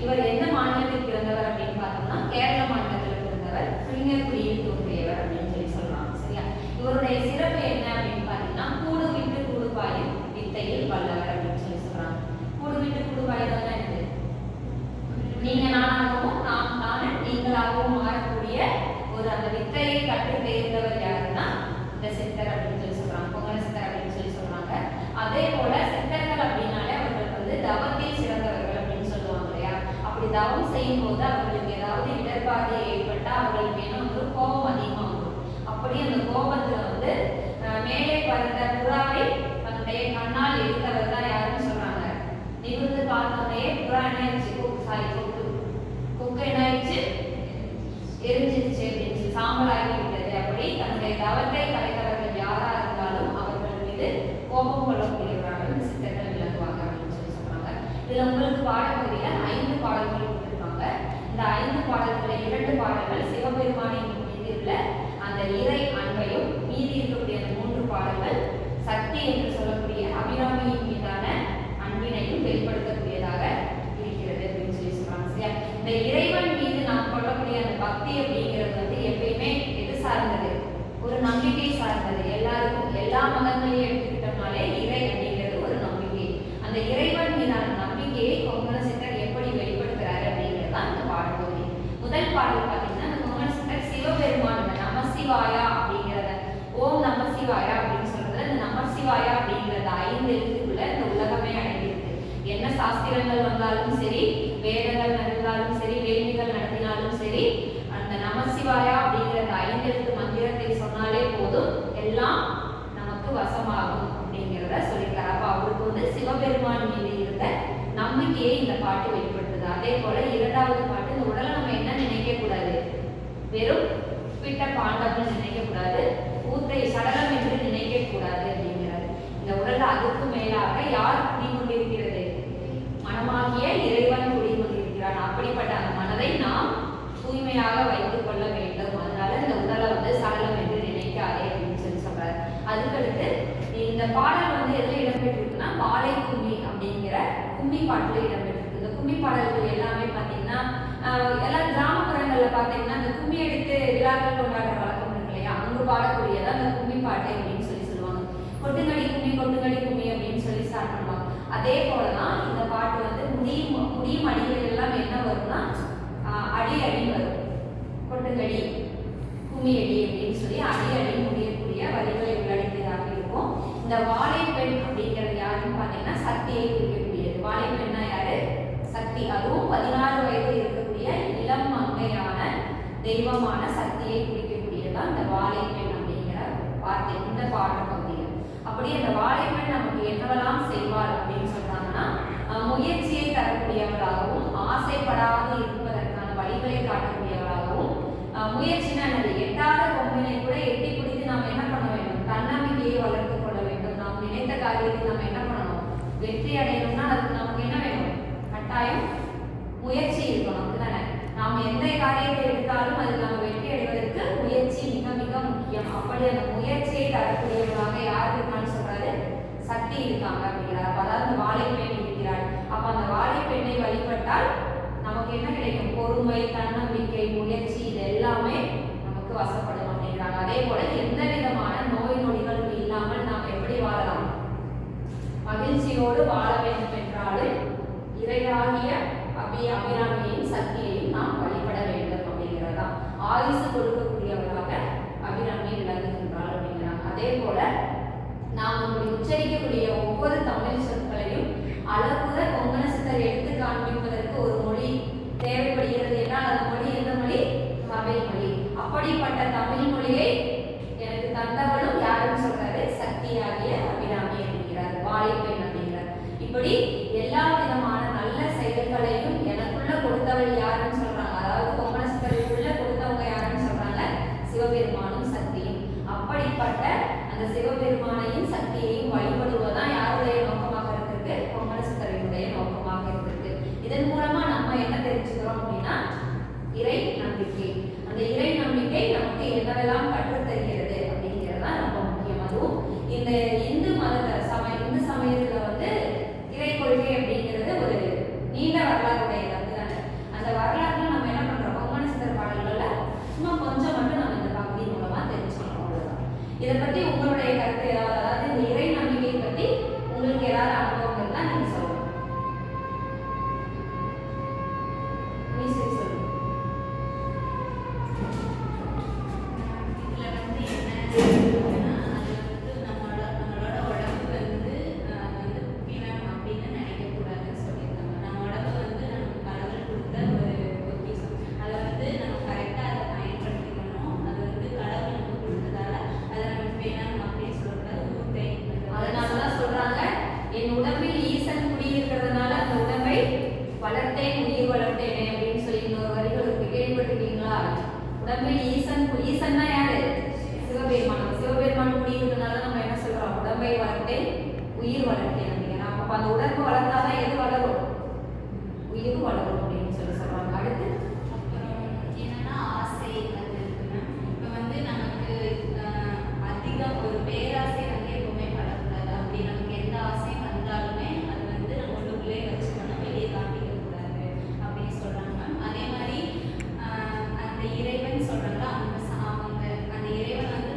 இவர் எந்த மாநிலத்தில் பிறந்தவர் அப்படின்னு பார்த்தோம்னா கேரள மாநிலத்தில் பிறந்தவர் கலைஞர் குடியில் தோன்றியவர் அப்படின்னு சொல்லி சொல்றாங்க சரியா? இவருடைய சிறப்பு என்ன அப்படின்னு பார்த்தீங்கன்னா கூடு விட்டு கூடு பாயும் வித்தையில் வல்லவர் அப்படின்னு சொல்லி சொல்றாங்க. கூடு விட்டு கூடு பாயுதான் என்னது? நீங்க நானாகவும் நாம் தானே நீங்களாகவும் மாறக்கூடிய ஒரு அந்த வித்தையை கற்று தேர்ந்தவர் யாருன்னா இந்த சித்தர் அப்படின்னு தவம் செய்யும் போது அவர்களுக்கு ஏதாவது இடர்பாதையை ஏற்பட்டால் அவர்களுக்கு என்ன வந்து கோபம் அதிகமாக வரும் அப்படி அந்த கோபத்துல வந்து மேலே பறந்த புறாவை தன்னுடைய கண்ணால் எடுத்தவர் தான் யாருன்னு சொல்றாங்க. நிமிர்ந்து பார்த்தோடனே புறா என்ன ஆயிடுச்சு? கொக்கு சாரி கொக்கு. கொக்கு என்ன ஆயிடுச்சு? எரிஞ்சிருச்சு அப்படின்னு சாம்பலாகி விட்டது அப்படி தன்னுடைய தவத்தை கலைத்தவர்கள் யாரா இருந்தாலும் அவர்கள் மீது கோபம் கொள்ளக்கூடியவர்கள் சித்தர்கள் விளங்குவாங்க அப்படின்னு சொல்லி சொல்றாங்க இதுல உங்களுக்கு பாடப்பகுதியில ஐந்து பாடல்கள் கொடுத்திருக்காங்க. இந்த ஐந்து பாடல்களில் இரண்டு பாடல்கள் சிவபெருமானின் மீது உள்ள அந்த இறை அன்பையும் மீதி இருக்கக்கூடிய மூன்று பாடல்கள் சக்தி என்று சொல்லக்கூடிய அபிராமியின் மீதான அன்பினையும் வெளிப்படுத்தக்கூடியதாக இருக்கிறது அப்படின்னு சொல்லி சொல்றாங்க சரியா இந்த இறைவன் மீது நாம் கொள்ளக்கூடிய அந்த பக்தி அப்படிங்கிறது வந்து எப்பயுமே எது சார்ந்தது ஒரு நம்பிக்கை சார்ந்தது எல்லாருக்கும் எல்லா மதங்களையும் எடுத்துக்கிட்டோம்னாலே இறை அப்படிங்கிறது ஒரு நம்பிக்கை அந்த இறைவன் மீதான நம்பிக்கையை கொங்கண சித்தர் எப்படி வெளிப்படுத்துறாரு அப்படிங்கிறது தான் இந்த பாடப்பகுதி முதல் பாடல் பார்த்தீங்கன்னா இந்த கொங்கண சித்தர் சிவபெருமான் இந்த நமசிவாயா அப்படிங்கிறத ஓம் நமசிவாயா அப்படின்னு சொல்றது இந்த அப்படிங்கிறத ஐந்து எழுத்துக்குள்ள இந்த உலகமே அடங்கியிருக்கு என்ன சாஸ்திரங்கள் வந்தாலும் சரி வேதங்கள் நடந்தாலும் சரி வேள்விகள் நடத்தினாலும் சரி அந்த நமசிவாயா அப்படிங்கிற அந்த எழுத்து மந்திரத்தை சொன்னாலே போதும் எல்லாம் நமக்கு வசமாகும் அப்படிங்கிறத சொல்லியிருக்காரு. அப்ப அவருக்கு வந்து சிவபெருமான் மீது இருந்த நம்பிக்கையை இந்த பாட்டு வெளிப்படுத்துது. அதே போல இரண்டாவது பாட்டு இந்த உடலை நம்ம என்ன நினைக்க கூடாது? வெறும் பிட்ட பாண்டம்னு நினைக்க கூடாது. ஊத்தை சடலம் என்று இந்த அதுக்கு மேலாக யார் குடிக்கொண்டிருக்கிறது மனமாகிய இறைவன் குடிக்கொண்டிருக்கிறான் அப்படிப்பட்ட அந்த மனதை நாம் தூய்மையாக வைத்துக் கொள்ள வேண்டும். அதனால இந்த உடலை வந்து சடலம் என்று நினைக்காதே அப்படின்னு சொல்லி சொல்றாரு. அதுக்கடுத்து இந்த பாடல் வந்து எதுல இடம்பெற்றிருக்குன்னா பாலை கும்மி அப்படிங்கிற கும்மி பாட்டுல இடம்பெற்றிருக்கு. இந்த கும்மி பாடல்கள் எல்லாமே பார்த்தீங்கன்னா ஆஹ், எல்லா கிராமப்புறங்கள்ல பார்த்தீங்கன்னா இந்த கும்மி எடுத்து விழாக்கள் கொண்டாடுற வழக்கம் இருக்கு இல்லையா? அங்கு பாடக்கூடியதான் அந்த கும்மி பாட்டு கொட்டுங்கடி அப்படின்னு சொல்லி ஸ்டார்ட் பண்ணுவாங்க அதே போலதான் இந்த பாட்டு வந்து முடியும் முடியும் அடிகள் எல்லாம் என்ன வரும்னா அடி அடி வரும். கொட்டுங்கடி கும்மி அடி அப்படின்னு சொல்லி அடி அடி முடியக்கூடிய வரிகளை உள்ளடக்கியதாக இருக்கும். இந்த வாழைப்பெண் அப்படிங்கிறது யாருன்னு பார்த்தீங்கன்னா சக்தியை குறிக்கக்கூடியது. வாழைப்பெண்ணா யாரு? சக்தி. அதுவும் பதினாறு வயது இருக்கக்கூடிய இளம் மங்கையான தெய்வமான சக்தியை குறிக்கக்கூடியதான் இந்த வாழைப்பெண் அப்படிங்கிற வார்த்தை. இந்த பாட்டு பகுதி. அப்படி அந்த வாழைப்பெண் நமக்கு என்னவெல்லாம் செய்வார் அப்படின்னு சொன்னாங்கன்னா முயற்சியை தரக்கூடியவளாகவும் ஆசைப்படாது இருப்பதற்கான வழிகளை காட்டக்கூடியவளாகவும் முயற்சினா என்னது? எட்டாத கொம்பினை கூட எட்டி பிடித்து நாம் என்ன பண்ண வேண்டும்? தன்னம்பிக்கையை வளர்த்து கொள்ள வேண்டும். நாம் நினைத்த காரியத்தை நாம் என்ன பண்ணணும்? வெற்றி அடையணும்னா அதுக்கு நமக்கு என்ன வேணும் கட்டாயம் முயற்சி இருக்கணும் அப்படிதானே நாம் எந்த காரியத்தை எடுத்தாலும் அதில் நம்ம வெற்றி அடைவதற்கு முயற்சி மிக மிக முக்கியம் அந்த முயற்சியை தரக்கூடியவர்களாக யார் இருக்கான்னு சொல்றாரு? சக்தி இருக்காங்க அப்படிங்கிறார். அதாவது அந்த வாழைப்பெண் இருக்கிறாள். அப்ப அந்த வாழைப்பெண்ணை வழிபட்டால் நமக்கு என்ன கிடைக்கும்? பொறுமை தன்னம்பிக்கை முயற்சி இது எல்லாமே நமக்கு வசப்படும் அப்படிங்கிறாங்க. அதே போல எந்த விதமான நோய் நொடிகளும் இல்லாமல் நாம் எப்படி வாழலாம் மகிழ்ச்சியோடு வாழ வேண்டும் என்றாலும் இறையாகிய அபி அபிராமியையும் சக்தியையும் நாம் வழிபட வேண்டும் அப்படிங்கிறதா ஆயுசு கொடுக்கக்கூடியவராக அபிராமி விளங்குகின்றாள் அப்படிங்கிறாங்க அதே போல நாம் நம்முடைய உச்சரிக்கக்கூடிய ஒவ்வொரு தமிழ் சொற்களையும் அழகுற கொங்கண சித்தர் எடுத்து காண்பிப்பதற்கு ஒரு மொழி தேவைப்படுகிறது என்றால் அந்த மொழி எந்த மொழி? தமிழ் மொழி. அப்படிப்பட்ட தமிழ் மொழியை எனக்கு தந்தவளும் யாருன்னு சொல்றாரு? சக்தியாகிய அபிராமி அப்படிங்கிறார் வாழைப்பெண் அப்படிங்கிறார் இப்படி எல்லா விதமான நல்ல செயல்களையும் எனக்குள்ள கொடுத்தவள் யாருன்னு சொல்றாங்க. அதாவது கொங்கணஸ்தருக்குள்ள கொடுத்தவங்க யாருன்னு சொல்றாங்க? சிவபெருமானும் சக்தியும். அப்படிப்பட்ட அந்த சிவபெருமானையும் சக்தியையும் வழிபடுவதுதான் யாருடைய நோக்கமாக இருக்கு கொங்கணஸ்தரினுடைய நோக்கமாக இருக்கு இதன் மூலமா நம்ம என்ன தெரிஞ்சுக்கிறோம் அப்படின்னா இறை நம்பிக்கை. அந்த இறை நம்பிக்கை நமக்கு என்ன கற்றுத் தருகிறது அப்படிங்கிறது தான் ரொம்ப முக்கியம் அதுவும் இந்த இந்து மத சமய இந்து சமயத்துல வந்து இறை கொள்கை அப்படிங்கிறது ஒரு நீண்ட வரலாறு உடையது அப்படிதானே அந்த வரலாறுல நம்ம என்ன பண்றோம் பொம்மன சித்தர் பாடல்கள்ல சும்மா கொஞ்சம் மட்டும் நம்ம இந்த பகுதி மூலமா தெரிஞ்சுக்கணும் அவ்வளவுதான் இதை பற்றி உங்களுக்கு உடம்பு ஈசன் ஈசன்னா யாரு? சிவபெருமான். சிவபெருமான் குடியிருந்தனால நம்ம என்ன சொல்றோம்? உடம்பை வளர்த்தே உயிர் வளர்த்தே அப்படிங்கிற அப்ப அந்த உடம்பு வளர்ந்தாதான் எது வளரும்? உயிர் வளரும் அப்படின்னு சொல்லி சொல்றாங்க. அடுத்து இறைவன் சொல்றாங்க அவங்க அவங்க அந்த இறைவன் வந்து